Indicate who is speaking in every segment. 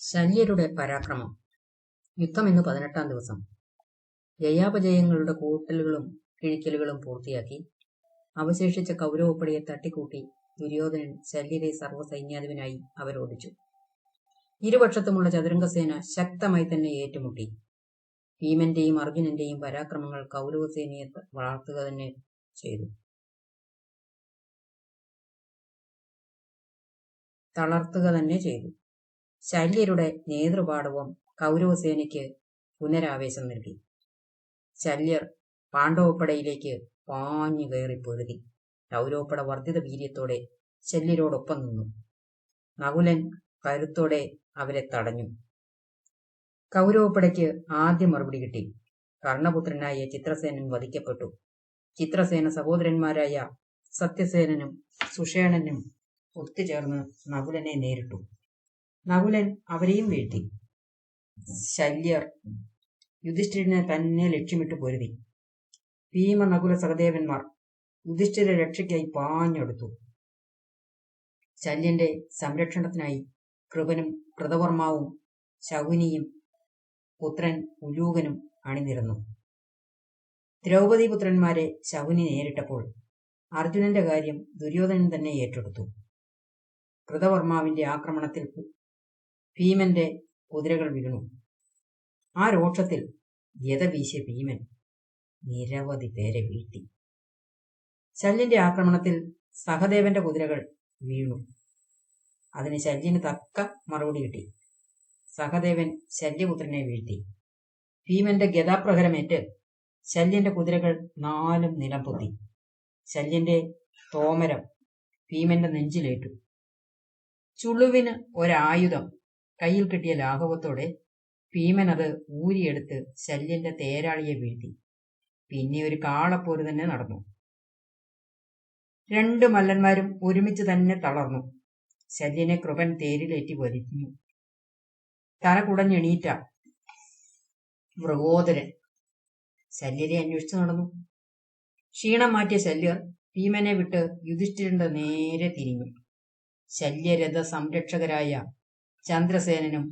Speaker 1: ശല്യരുടെ പരാക്രമം. യുദ്ധം ഇന്ന് പതിനെട്ടാം ദിവസം. ജയാപജയങ്ങളുടെ കൂട്ടലുകളും കിഴിക്കലുകളും പൂർത്തിയാക്കി. അവശേഷിച്ച കൗരവപ്പടയെ തട്ടിക്കൂട്ടി ദുര്യോധനൻ ശല്യരെ സർവസൈന്യാധിപനായി അവരോധിച്ചു. ഇരുപക്ഷത്തുമുള്ള ചതുരംഗസേന ശക്തമായി തന്നെ ഏറ്റുമുട്ടി. ഭീമന്റെയും അർജുനന്റെയും പരാക്രമങ്ങൾ കൗരവസേനയെ വളർത്തുക തന്നെ ചെയ്തു. തളർത്തുക തന്നെ ചെയ്തു. ശല്യരുടെ നേതൃപാടവം കൗരവസേനയ്ക്ക് പുനരാവേശം നൽകി. ശല്യർ പാണ്ഡവപ്പടയിലേക്ക് പാഞ്ഞു കയറി പൊരുതി കൗരവപ്പട വർദ്ധിത വീര്യത്തോടെ ശല്യരോടൊപ്പം നിന്നു. നകുലൻ കരുത്തോടെ അവരെ തടഞ്ഞു. കൗരവപ്പടയ്ക്ക് ആദ്യം മറുപടി കിട്ടി. കർണപുത്രനായ ചിത്രസേനൻ വധിക്കപ്പെട്ടു. ചിത്രസേന സഹോദരന്മാരായ സത്യസേനനും സുഷേണനും ഒത്തുചേർന്ന് നകുലനെ നേരിട്ടു. നകുലൻ അവരെയും വീഴ്ത്തി. ശല്യർ യുധിഷ്ഠിരനെ തന്നെ ലക്ഷ്യമിട്ട് പൊരുതി. ഭീമ നകുല സഹദേവന്മാർ യുധിഷ്ഠിര രക്ഷയ്ക്കായി പാഞ്ഞെടുത്തു. ശല്യന്റെ സംരക്ഷണത്തിനായി കൃപനും കൃതവർമാവും ശകുനിയും പുത്രൻ ഉലൂകനും അണിനിരന്നു. ദ്രൗപദി പുത്രന്മാരെ ശകുനി നേരിട്ടപ്പോൾ അർജുനന്റെ കാര്യം ദുര്യോധനൻ തന്നെ ഏറ്റെടുത്തു. കൃതവർമാവിന്റെ ആക്രമണത്തിൽ ഭീമന്റെ കുതിരകൾ വീണു. ആ രോക്ഷത്തിൽ യഥ വീശിയ ഭീമൻ നിരവധി പേരെ വീഴ്ത്തി. ശല്യന്റെ ആക്രമണത്തിൽ സഹദേവന്റെ കുതിരകൾ വീണു. അതിന് ശല്യന് തക്ക മറുപടി കിട്ടി. സഹദേവൻ ശല്യപുത്രനെ വീഴ്ത്തി. ഭീമന്റെ ഗതാപ്രഹരമേറ്റ് ശല്യന്റെ കുതിരകൾ നാലും നിലം പൊത്തി. ശല്യന്റെ തോമരം ഭീമന്റെ നെഞ്ചിലേറ്റു. ചുളുവിന് ഒരായുധം കയ്യിൽ കിട്ടിയ ലാഘവത്തോടെ ഭീമൻ അത് ഊരിയെടുത്ത് ശല്യന്റെ തേരാളിയെ വീഴ്ത്തി. പിന്നെ ഒരു കാളപ്പോര് തന്നെ നടന്നു. രണ്ടു മല്ലന്മാരും ഒരുമിച്ച് തന്നെ തളർന്നു. ശല്യനെ കൃപൻ തേരിലേറ്റി വലിഞ്ഞു തല കുടഞ്ഞെണീറ്റ മൃഗോദരൻ ശല്യരെ അന്വേഷിച്ചു നടന്നു. ക്ഷീണം മാറ്റിയ ശല്യർ ഭീമനെ വിട്ട് യുധിഷ്ഠിരന്റെ നേരെ തിരിഞ്ഞു. ശല്യരഥ സംരക്ഷകരായ ചന്ദ്രസേനനും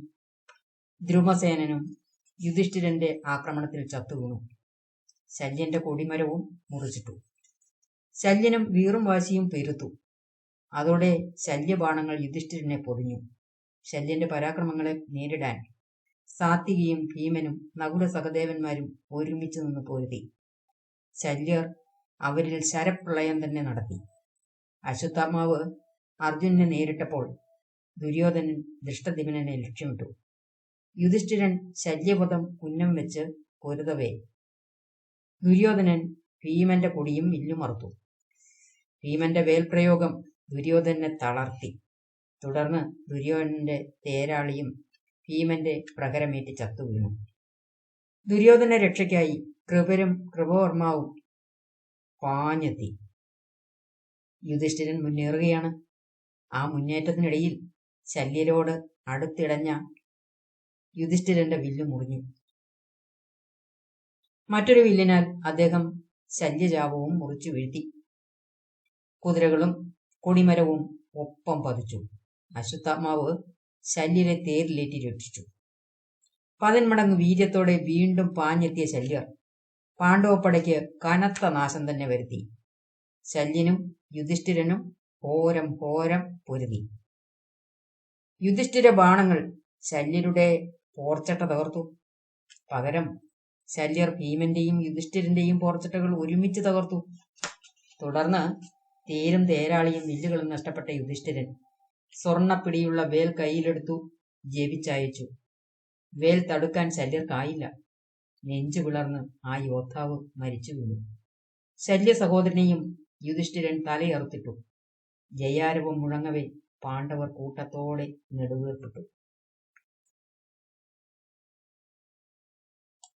Speaker 1: ദ്രുമസേനനും യുധിഷ്ഠിരന്റെ ആക്രമണത്തിൽ ചത്തുവീണു. ശല്യന്റെ കൊടിമരവും മുറിച്ചിട്ടു. ശല്യനും വീറും വാശിയും പെരുത്തു. അതോടെ ശല്യബാണങ്ങൾ യുധിഷ്ഠിരനെ പൊതിഞ്ഞു. ശല്യന്റെ പരാക്രമങ്ങളെ നേരിടാൻ സാത്വികിയും ഭീമനും നകുല സഹദേവന്മാരും ഒരുമിച്ച് നിന്ന് പൊരുതി. ശല്യർ അവരിൽ ശരപ്രളയം തന്നെ നടത്തി. അശ്വത്ഥാമാവ് അർജുനെ നേരിട്ടപ്പോൾ ദുര്യോധനൻ ദൃഷ്ടദിമനെ ലക്ഷ്യമിട്ടു. യുധിഷ്ഠിരൻ ശല്യപദം ഉന്നം വെച്ച് പൊരുതവേ. ദുര്യോധനൻ ഭീമന്റെ കൊടിയും വില്ലുമറുത്തു ഭീമന്റെ വേൽപ്രയോഗം ദുര്യോധനെ തളർത്തി. തുടർന്ന് ദുര്യോധനന്റെ തേരാളിയും ഭീമന്റെ പ്രഹരമേറ്റ് ചത്തു വീണു. ദുര്യോധന രക്ഷയ്ക്കായി കൃപരും കൃപവർമാവും പാഞ്ഞെത്തി. യുധിഷ്ഠിരൻ മുന്നേറുകയാണ്. ആ മുന്നേറ്റത്തിനിടയിൽ ശല്യരോട് അടുത്തിടഞ്ഞ യുധിഷ്ഠിരന്റെ വില്ല് മുറിഞ്ഞു. മറ്റൊരു വില്ലിനാൽ അദ്ദേഹം ശല്യജാപവും മുറിച്ചു വീഴ്ത്തി. കുതിരകളും കൊടിമരവും ഒപ്പം പതിച്ചു. അശ്വത്ഥാമാവ് ശല്യരെ തേരിലേറ്റി രക്ഷിച്ചു. പതിന്മടങ്ങ് വീര്യത്തോടെ വീണ്ടും പാഞ്ഞെത്തിയ ശല്യർ പാണ്ഡവപ്പടയ്ക്ക് കനത്ത നാശം തന്നെ വരുത്തി. ശല്യനും യുധിഷ്ഠിരനും ഘോരം ഘോരം പൊരുതി. യുധിഷ്ഠിര ബാണങ്ങൾ ശല്യരുടെ പോർച്ചട്ട തകർത്തു. പകരം ശല്യർ ഭീമന്റെയും യുധിഷ്ഠിരന്റെയും പോർച്ചട്ടകൾ ഒരുമിച്ച് തകർത്തു. തുടർന്ന് തേരും തേരാളിയും വില്ലുകളും നഷ്ടപ്പെട്ട യുധിഷ്ഠിരൻ സ്വർണപ്പിടിയുള്ള വേൽ കയ്യിലെടുത്തു ജപിച്ചയച്ചു. വേൽ തടുക്കാൻ ശല്യർക്കായില്ല നെഞ്ചു പിളർന്ന് ആ യോദ്ധാവ് മരിച്ചു വീണു. ശല്യ സഹോദരനെയും യുധിഷ്ഠിരൻ തലയറുത്തിട്ടു. ജയാരവം മുഴങ്ങവേ പാണ്ഡവർ കൂട്ടത്തോടെ നെടുവേർപ്പെട്ടു.